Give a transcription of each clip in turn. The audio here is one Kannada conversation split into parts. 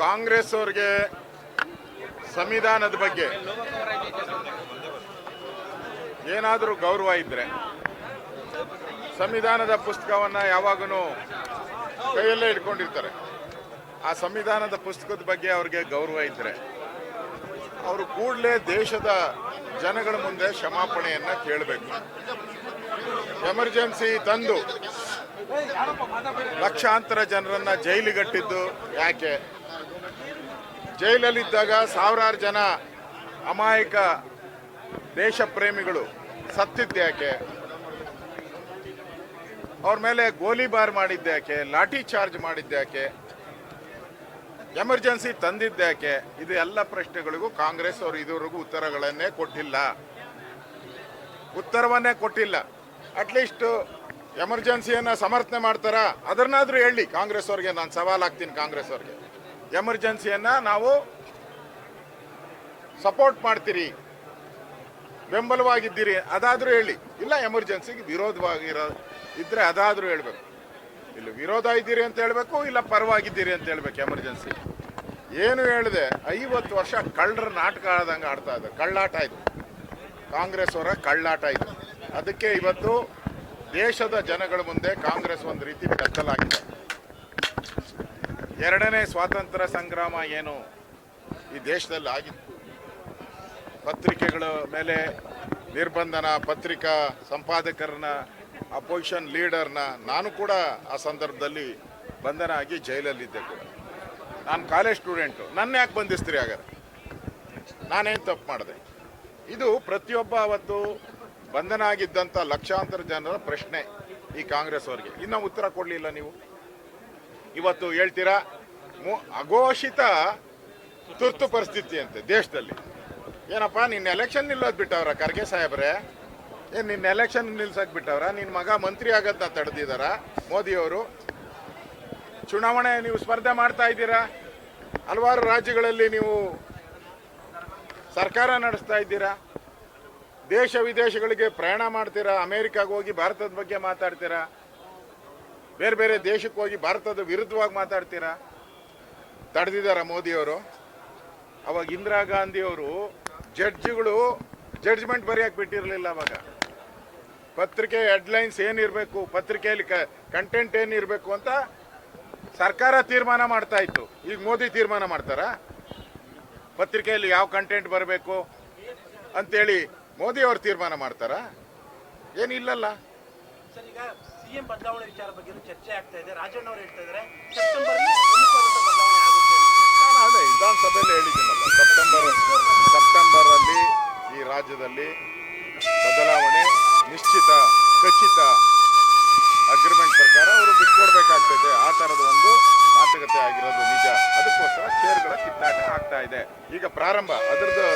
ಕಾಂಗ್ರೆಸ್ ಅವ್ರಿಗೆ ಸಂವಿಧಾನದ ಬಗ್ಗೆ ಏನಾದರೂ ಗೌರವ ಇದ್ರೆ ಸಂವಿಧಾನದ ಪುಸ್ತಕವನ್ನ ಯಾವಾಗೂ ಕೈಯಲ್ಲೇ ಇಟ್ಕೊಂಡಿರ್ತಾರೆ. ಆ ಸಂವಿಧಾನದ ಪುಸ್ತಕದ ಬಗ್ಗೆ ಅವ್ರಿಗೆ ಗೌರವ ಇದ್ರೆ ಅವರು ಕೂಡಲೇ ದೇಶದ ಜನಗಳ ಮುಂದೆ ಕ್ಷಮಾಪಣೆಯನ್ನ ಕೇಳಬೇಕು. ಎಮರ್ಜೆನ್ಸಿ ತಂದು ಲಕ್ಷಾಂತರ ಜನರನ್ನ ಜೈಲಿಗಟ್ಟಿದ್ದು ಯಾಕೆ? ಜೈಲಲ್ಲಿದ್ದಾಗ ಸಾವಿರಾರು ಜನ ಅಮಾಯಕ ದೇಶ ಪ್ರೇಮಿಗಳು ಸತ್ತಿದ್ದ್ಯಾಕೆ ಅವ್ರ ಮೇಲೆ ಗೋಲಿಬಾರ್ ಮಾಡಿದ್ದ್ಯಾಕೆ ಲಾಠಿ ಚಾರ್ಜ್ ಮಾಡಿದ್ದ್ಯಾಕೆ ಎಮರ್ಜೆನ್ಸಿ ತಂದಿದ್ದ್ಯಾಕೆ ಇದು ಎಲ್ಲ ಪ್ರಶ್ನೆಗಳಿಗೂ ಕಾಂಗ್ರೆಸ್ ಅವರು ಇದುವರೆಗೂ ಉತ್ತರಗಳನ್ನೇ ಕೊಟ್ಟಿಲ್ಲ. ಉತ್ತರವನ್ನೇ ಕೊಟ್ಟಿಲ್ಲ. ಅಟ್ಲೀಸ್ಟ್ ಎಮರ್ಜೆನ್ಸಿಯನ್ನ ಸಮರ್ಥನೆ ಮಾಡ್ತಾರಾ? ಅದನ್ನಾದರೂ ಹೇಳಿ ಕಾಂಗ್ರೆಸ್ ಅವ್ರಿಗೆ. ನಾನು ಸವಾಲ್ ಹಾಕ್ತೀನಿ ಕಾಂಗ್ರೆಸ್ ಅವ್ರಿಗೆ. ಎಮರ್ಜೆನ್ಸಿಯನ್ನ ನಾವು ಸಪೋರ್ಟ್ ಮಾಡ್ತೀರಿ. ಬೆಂಬಲವಾಗಿದ್ದೀರಿ, ಅದಾದರೂ ಹೇಳಿ. ಇಲ್ಲ, ಎಮರ್ಜೆನ್ಸಿಗೆ ವಿರೋಧವಾಗಿರೋ ಇದ್ದರೆ ಅದಾದರೂ ಹೇಳ್ಬೇಕು. ಇಲ್ಲಿ ವಿರೋಧ ಇದ್ದೀರಿ ಅಂತ ಹೇಳಬೇಕು, ಇಲ್ಲ ಪರವಾಗಿದ್ದೀರಿ ಅಂತ ಹೇಳ್ಬೇಕು ಎಮರ್ಜೆನ್ಸಿ. ಏನು ಹೇಳಿದೆ, ಐವತ್ತು ವರ್ಷ ಕಳ್ಳರ ನಾಟಕ ಆಡ್ದಂಗೆ ಆಡ್ತಾ ಇದೆ ಕಳ್ಳಾಟ ಇದು. ಕಾಂಗ್ರೆಸ್ ಅವರ ಕಳ್ಳಾಟ ಇದು. ಅದಕ್ಕೆ ಇವತ್ತು ದೇಶದ ಜನಗಳ ಮುಂದೆ ಕಾಂಗ್ರೆಸ್ ಒಂದು ರೀತಿ ಬೆತ್ತಲಾಗಿದೆ. ಎರಡನೇ ಸ್ವಾತಂತ್ರ್ಯ ಸಂಗ್ರಾಮ ಏನು ಈ ದೇಶದಲ್ಲಿ ಆಗಿತ್ತು. ಪತ್ರಿಕೆಗಳ ಮೇಲೆ ನಿರ್ಬಂಧನ, ಪತ್ರಿಕಾ ಸಂಪಾದಕರನ್ನ ಅಪೋಸಿಷನ್ ಲೀಡರ್ನ ನಾನು ಕೂಡ ಆ ಸಂದರ್ಭದಲ್ಲಿ ಬಂಧನ ಆಗಿ ಜೈಲಲ್ಲಿದ್ದೆ ಕೂಡ. ನಾನು ಕಾಲೇಜ್ ಸ್ಟೂಡೆಂಟು ನನ್ನ ಯಾಕೆ ಬಂಧಿಸ್ತೀರಿ ಹಾಗಾದ್ರೆ? ನಾನೇನು ತಪ್ಪು ಮಾಡಿದೆ? ಇದು ಪ್ರತಿಯೊಬ್ಬ ಅವತ್ತು ಬಂಧನ ಆಗಿದ್ದಂಥ ಲಕ್ಷಾಂತರ ಜನರ ಪ್ರಶ್ನೆ ಈ ಕಾಂಗ್ರೆಸ್ ಅವರಿಗೆ ಇನ್ನೂ ಉತ್ತರ ಕೊಡಲಿಲ್ಲ ನೀವು? ಇವತ್ತು ಹೇಳ್ತೀರಾ ಅಘೋಷಿತ ತುರ್ತು ಪರಿಸ್ಥಿತಿ ಅಂತೆ ದೇಶದಲ್ಲಿ. ಏನಪ್ಪ, ನಿನ್ನ ಎಲೆಕ್ಷನ್ ನಿಲ್ಲೋದು ಬಿಟ್ಟವ್ರ ಖರ್ಗೆ ಸಾಹೇಬ್ರೆ? ಏ, ನಿನ್ನ ಎಲೆಕ್ಷನ್ ನಿಲ್ಸಕ್ ಬಿಟ್ಟವ್ರ? ನಿನ್ನ ಮಗ ಮಂತ್ರಿ ಆಗತ್ತ ತಡೆದಿದಾರ ಮೋದಿಯವರು? ಚುನಾವಣೆ ನೀವು ಸ್ಪರ್ಧೆ ಮಾಡ್ತಾ ಇದ್ದೀರಾ? ಹಲವಾರು ರಾಜ್ಯಗಳಲ್ಲಿ ನೀವು ಸರ್ಕಾರ ನಡೆಸ್ತಾ ಇದ್ದೀರಾ? ದೇಶ ವಿದೇಶಗಳಿಗೆ ಪ್ರಯಾಣ ಮಾಡ್ತೀರಾ? ಅಮೇರಿಕಾಗೋಗಿ ಹೋಗಿ ಭಾರತದ ಬಗ್ಗೆ ಮಾತಾಡ್ತೀರಾ? ಬೇರೆ ಬೇರೆ ದೇಶಕ್ಕೆ ಹೋಗಿ ಭಾರತದ ವಿರುದ್ಧವಾಗಿ ಮಾತಾಡ್ತೀರಾ? ತಡೆದಿದ್ದಾರ ಮೋದಿಯವರು ಅವಾಗ ಇಂದಿರಾ ಗಾಂಧಿಯವರು ಜಡ್ಜ್ಗಳು ಜಡ್ಜ್ಮೆಂಟ್ ಬರೆಯಕ್ಕೆ ಬಿಟ್ಟಿರಲಿಲ್ಲ ಅವಾಗ. ಪತ್ರಿಕೆ ಹೆಡ್ಲೈನ್ಸ್ ಏನಿರಬೇಕು, ಪತ್ರಿಕೆಯಲ್ಲಿ ಕಂಟೆಂಟ್ ಏನಿರಬೇಕು ಅಂತ ಸರ್ಕಾರ ತೀರ್ಮಾನ ಮಾಡ್ತಾ ಇತ್ತು. ಈಗ ಮೋದಿ ತೀರ್ಮಾನ ಮಾಡ್ತಾರಾ? ಪತ್ರಿಕೆಯಲ್ಲಿ ಯಾವ ಕಂಟೆಂಟ್ ಬರಬೇಕು ಅಂತೇಳಿ ಮೋದಿ ಅವರು ತೀರ್ಮಾನ ಮಾಡ್ತಾರಾ? ಏನಿಲ್ಲಲ್ಲ. ಸಿಎಂ ಬದಲಾವಣೆ ವಿಚಾರ ಬಗ್ಗೆ ಚರ್ಚೆ ಆಗ್ತಾ ಇದೆ. ರಾಜಣ್ಣ ಅವರು ಹೇಳ್ತಾ ಇದ್ದಾರೆ. ನಾನು ವಿಧಾನಸಭೆಯಲ್ಲಿ ಹೇಳಿದ್ದೀನಲ್ಲ, ಸೆಪ್ಟೆಂಬರ್ ಸೆಪ್ಟೆಂಬರ್ ಅಲ್ಲಿ ಈ ರಾಜ್ಯದಲ್ಲಿ ಬದಲಾವಣೆ ನಿಶ್ಚಿತ, ಖಚಿತ ಅಗ್ರಿಮೆಂಟ್ ಪ್ರಕಾರ ಅವರು ಬಿಟ್ಕೊಡ್ಬೇಕಾಗ್ತದೆ ಆ ಥರದ ಒಂದು ಮಾತುಕತೆ ಆಗಿರೋದು ನಿಜ. ಅದಕ್ಕೋಸ್ಕರ ಚೇರ್ಗಳ ಕಿತ್ತಾಟ ಆಗ್ತಾ ಇದೆ. ಈಗ ಪ್ರಾರಂಭ. ಅದರದ್ದು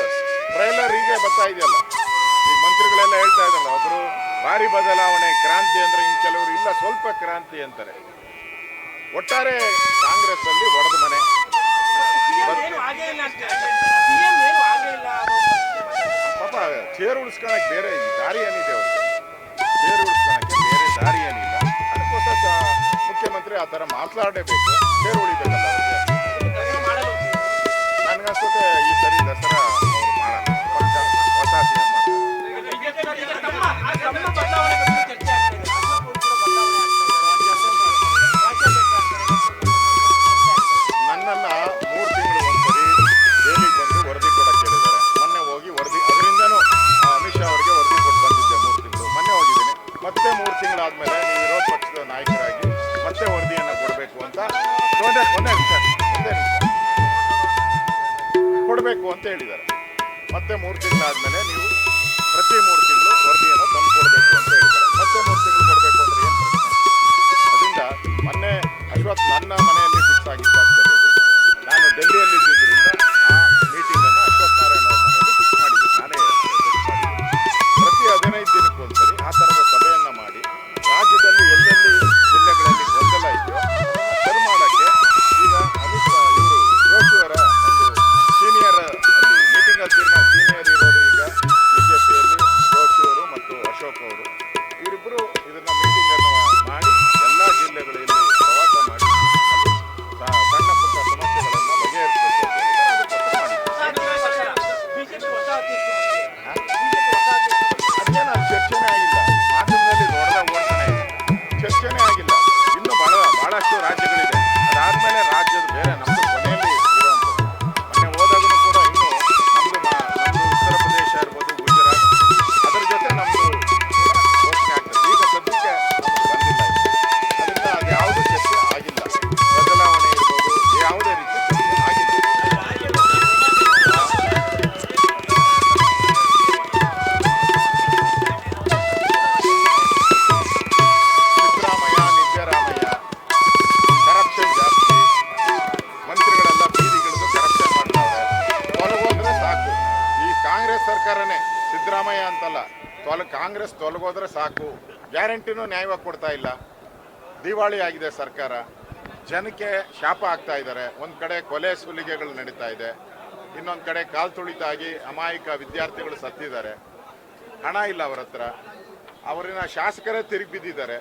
ಟ್ರೈಲರ್ ಹೀಗೆ ಬರ್ತಾ ಇದೆಯಲ್ಲ. ಈ ಮಂತ್ರಿಗಳೆಲ್ಲ ಹೇಳ್ತಾ ಇದ್ದಾರಲ್ಲ ಒಬ್ರು ಭಾರಿ ಬದಲಾವಣೆ ಕ್ರಾಂತಿ ಅಂದ್ರೆ ಇನ್ ಕೆಲವರು ಇಲ್ಲ ಸ್ವಲ್ಪ ಕ್ರಾಂತಿ ಅಂತಾರೆ. ಒಟ್ಟಾರೆ ಕಾಂಗ್ರೆಸ್ ಅಲ್ಲಿ ಒಡೆದ ಮನೆ. ಪಾಪ ಚೇರ್ ಉಳಿಸ್ಕೊಳಕ್ ಬೇರೆ ದಾರಿ ಏನಿದೆ ಅವರು ಚೇರ್ ಉಳಿಸ್ಕೊಳಕ್ಕೆ ಬೇರೆ ದಾರಿ ಏನಿಲ್ಲ. ಅದಕ್ಕೋಸ್ಕರ ಮುಖ್ಯಮಂತ್ರಿ ಆ ಥರ ಮಾತನಾಡಲೇಬೇಕು. ಚೇರ್ ಉಳಿಬೇಕಲ್ಲ ನನಗನ್ಸುತ್ತೆ ಈ ಸರಿ ದಸರಾ ಅವರು ಮಾಡಲ್ಲ. ಹೊಸ ನೀವು ವಿರೋಧ ಪಕ್ಷದ ನಾಯಕರಾಗಿ ಮತ್ತೆ ವರದಿಯನ್ನು ಕೊಡಬೇಕು ಅಂತ ಒಂದೇ ಒಂದೇ ನಿಮಿಷ. ಕೊಡಬೇಕು ಅಂತ ಹೇಳಿದ್ದಾರೆ. ಮತ್ತೆ ಮೂರು ತಿಂಗಳಾದ್ಮೇಲೆ ನೀವು ಪ್ರತಿ ಮೂರು ಸರ್ಕಾರನೇ, ಸಿದ್ದರಾಮಯ್ಯ ಅಂತಲ್ಲ, ತೊಲ, ಕಾಂಗ್ರೆಸ್ ತೊಲಗೋದ್ರೆ ಸಾಕು. ಗ್ಯಾರಂಟಿನೂ ನ್ಯಾಯವಾಗಿ ಕೊಡ್ತಾ ಇಲ್ಲ. ದಿವಾಳಿ ಆಗಿದೆ ಸರ್ಕಾರ. ಜನಕ್ಕೆ ಶಾಪ ಆಗ್ತಾ ಇದ್ದಾರೆ. ಒಂದು ಕಡೆ ಕೊಲೆ ಸುಲಿಗೆಗಳು ನಡೀತಾ ಇದೆ. ಇನ್ನೊಂದು ಕಡೆ ಕಾಲು ತುಳಿತಾಗಿ ಅಮಾಯಕ ವಿದ್ಯಾರ್ಥಿಗಳು ಸತ್ತಿದ್ದಾರೆ. ಹಣ ಇಲ್ಲ ಅವರ ಹತ್ರ. ಅವರಿನ ಶಾಸಕರೇ ತಿರುಗಿ ಬಿದ್ದಿದ್ದಾರೆ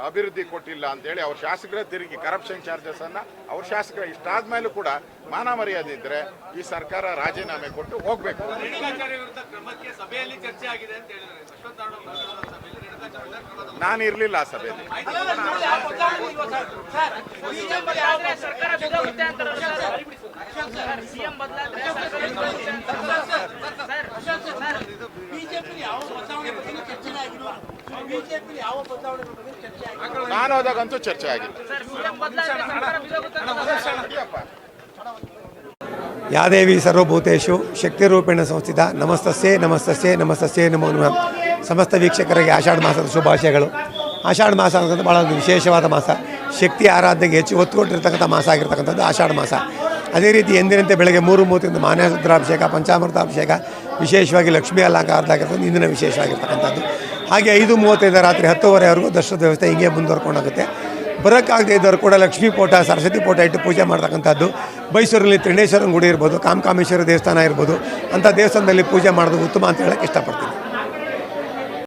ಅಭಿವೃದ್ಧಿ ಕೊಟ್ಟಿಲ್ಲ ಅಂತೇಳಿ ಅವ್ರ ಶಾಸಕರ ತಿರುಗಿ ಕರಪ್ಷನ್ ಚಾರ್ಜಸ್ ಅನ್ನ ಅವ್ರ ಶಾಸಕರ ಇಷ್ಟಾದ್ಮೇಲೂ ಕೂಡ ಮಾನ ಮರ್ಯಾದೆ ಇದ್ರೆ ಈ ಸರ್ಕಾರ ರಾಜೀನಾಮೆ ಕೊಟ್ಟು ಹೋಗ್ಬೇಕು. ನಾನು ಇರಲಿಲ್ಲ ಆ ಸಭೆಯಲ್ಲಿ ಬಿಜೆಪಿ ಯಾವ ಬದಲಾವಣೆ ಬಗ್ಗೆ ಚರ್ಚೆ ಬಿಜೆಪಿ ಯಾವ ಬದಲಾವಣೆ ಬಗ್ಗೆ ಚರ್ಚೆ ಆಗಿಲ್ಲ ನಾನು ಹೋದಾಗಂತೂ ಚರ್ಚೆ ಆಗಿಲ್ಲ. ಯಾದೇವಿ ಸರ್ವಭೂತೇಶು ಶಕ್ತಿರೂಪೇಣ ಸಂಸ್ಥಿತ ನಮಸ್ತಸ್ಯೆ ನಮಸ್ತಸ್ಯೆ ನಮಸ್ತಸ್ಯೆ ನಮೋ ನಮಃ ಸಮಸ್ತ ವೀಕ್ಷಕರಿಗೆ ಆಷಾಢ ಮಾಸದ ಶುಭಾಶಯಗಳು. ಆಷಾಢ ಮಾಸ ಅನ್ನೋದು ಭಾಳ ಒಂದು ವಿಶೇಷವಾದ ಮಾಸ. ಶಕ್ತಿ ಆರಾಧನೆಗೆ ಹೆಚ್ಚು ಒತ್ತು ಕೊಟ್ಟಿರ್ತಕ್ಕಂಥ ಮಾಸ ಆಗಿರ್ತಕ್ಕಂಥದ್ದು ಆಷಾಢ ಮಾಸ. ಅದೇ ರೀತಿ ಎಂದಿನಂತೆ ಬೆಳಗ್ಗೆ ಮೂರು ಮೂವತ್ತರಿಂದ ಪಂಚಾಮೃತ ಅಭಿಷೇಕ ವಿಶೇಷವಾಗಿ ಲಕ್ಷ್ಮೀ ಅಲಂಕಾರದಾಗಿರ್ತಕ್ಕಂಥ ಇಂದಿನ ವಿಶೇಷವಾಗಿರ್ತಕ್ಕಂಥದ್ದು. ಹಾಗೆ ಐದು ಮೂವತ್ತೈದು ರಾತ್ರಿ ಹತ್ತುವರೆವರೆಗೂ ದರ್ಶನದ ವ್ಯವಸ್ಥೆ ಹೀಗೆ ಮುಂದುವರ್ಕೊಂಡೋಗುತ್ತೆ. ಬರೋಕ್ಕಾಗದೇ ಇದ್ದವರು ಕೂಡ ಲಕ್ಷ್ಮೀ ಪೋಟ, ಸರಸ್ವತಿ ಪೋಟ ಇಟ್ಟು ಪೂಜೆ ಮಾಡ್ತಕ್ಕಂಥದ್ದು. ಮೈಸೂರಲ್ಲಿ ತ್ರಿಣೇಶ್ವರನ ಗುಡಿ ಇರ್ಬೋದು, ಕಾಮಕಾಮೇಶ್ವರ ದೇವಸ್ಥಾನ ಇರ್ಬೋದು, ಅಂಥ ದೇವಸ್ಥಾನದಲ್ಲಿ ಪೂಜೆ ಮಾಡೋದು ಉತ್ತಮ ಅಂತ ಹೇಳಕ್ಕೆ ಇಷ್ಟಪಡ್ತೀನಿ.